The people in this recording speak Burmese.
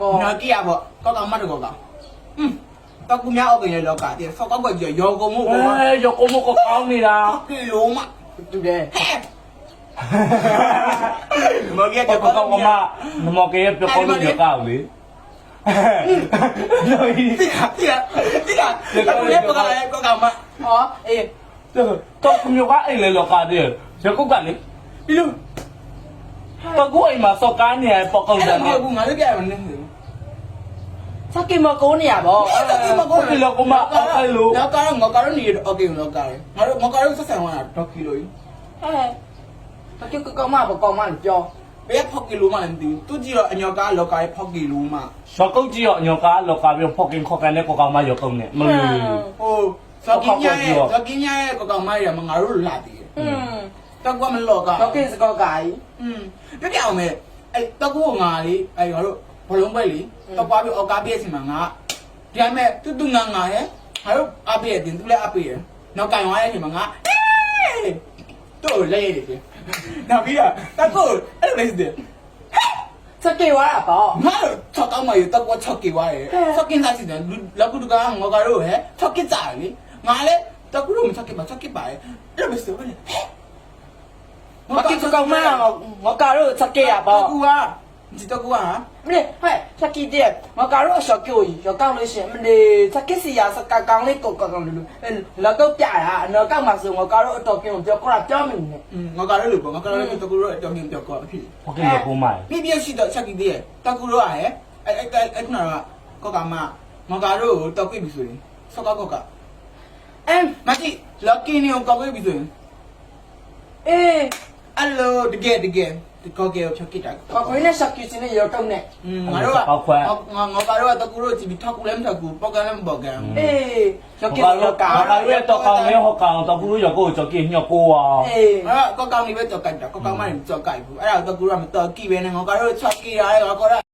ကောနော်ကြည့်ရပေါ့ကောက်ကောင်မတ်ကောကောင်อืมတော့ကူများအောက်ကလေးလောက်ကတည်းဆောက်ကောက်ကကြရောကုန်မှုအဲရကုံမကကောင်းနေတာကီလိုမတူတယ်မကြီးပတဲ့ကကောင်းမနမကေပြကောလို့ရကောက်လေလို့တိကတိကတိကအခုလည်းပကလည်းကောကောင်မဟောအေးတော့ကမျိုးကအိမ်လေလောကတည်းရကုတ်ကလေပြီးလို့ ပကူအိမ်မှာစော်ကားနေရပေါက်ကောက်အဲ့ဒါတာမနဲ့ဟုတ်ဘူးငါတို့ပြရမယ်နည်းဘူးစကင်မကုန်းနေရပါဘောတော့ကားတော့ငါကားတော့နေတော့ okay တော့ကားတယ်ငါတို့ငါကားတော့ဆက်ဆံသွားတာတော့ကီလိုကြီးဟဲ့ပကျုပ်ကကောင်းမပေါ့ကောင်းမလို့ပြောဘယ်ဖောက်ကီလိုမှမသိဘူးသူကြည့်တော့အညော်ကားလော်ကားရဲ့ဖောက်ကီလိုမှရောကုတ်ကြီးရောအညော်ကားလော်ကာပြီးဖော့ကင်ခေါ်ကန်နဲ့ကောက်ကောင်မရောကုတ်နဲ့မလို့ဟိုစော်ကင်းညာရဲ့စော်ကင်းညာရဲ့ကောင်ကောင်မရမငါတို့လာသေးတယ် อืม တော့ကမလောကတော့ကင်းစကောကိုင်อืมပြပြအောင်မဲ့အဲ့တော့ကိုငါလေးအဲ့ငါတို့ဘလုံးပဲလေတော့ပွားပြီးအော်ကားပြည့်စီမှာငါဒီအမဲ့တူတူငါငါဟဲ့ငါတို့အပြည့်တင်သူလည်းအပြည့်ရနောက်ကင်သွားတဲ့အချိန်မှာငါတို့လဲရတယ်ပြန်နောက်ပြီးတော့တော့ကိုအဲ့လိုလဲစစ်တယ်ချက်ကေဝါရပေါ့ငါတို့ချက်ကောင်းမှယူတော့ကိုချက်ကေဝါရချက်ကင်းသားစီတယ်လောက်ကူတကငေါ်ကားတို့ဟဲ့ချက်ကကြတယ်လေငါလည်းတော့ကိုတို့မချက်ကေမချက်ကေပါလေအဲ့လိုပဲစစ်တယ် ကကောင်းမငါကတော့စကိရတဗောကူကဒီတကူကဟာမင်းဟဲ့စကိတဲ့ငါကတော့ရှော့ကျိုးရကောင်းလို့ရှင်မနေစကိစီယာစကကောင်းလေးကိုကောင်းလို့လောက်တော့ပြရနော်ကောက်မှာဆိုငါကတော့အတော်ကင်းပြောကြပြောမနေနဲ့อืมငါကလည်းလို့ပေါ့ငါကလည်းတကူတော့တောင်းရင်ပြောကောအဖြစ်ဖောက်ကင်ရကုံမပြပြရှိတော့ချက်ကြီးတည်းတကူတော့ဟဲ့အဲ့အဲ့အဲ့ခုနကကောကမငါကတော့တောက်ပြပြီဆိုရင်ဆောက်ကောကအမ်မတိလော်ကင်းနေကောက်ပြပြီဆိုရင်အေး အလိုတကယ်တကယ်ဒီကောကဲချက်ကိတာကောခွေးနဲ့ရှော့ကျူးစင်းနဲ့ရကောင်းနဲ့อืมငါတို့ကငါငါကတော့တကူတော့ကြည့်ပြီးထောက်ကူလည်းမထောက်ကူပေါက်ကလည်းမပေါက်ကအေးရှော့ကျူးဘာရလို့ကောကာင်းဘာလို့တော့ကောင်လေဟောကောင်တော့ဘူးရကိုကြောက်ကင်းညကိုဝါအေးငါကောက်ကောင်းလေးပဲကြောက်ကြိုက်တာကောက်ကောင်းမှလည်းကြောက်ကြိုက်ဘူးအဲ့ဒါတကူကမတော်ကြည့်ပဲနဲ့ငါကတော့ချက်ကိရတယ်ငါကတော့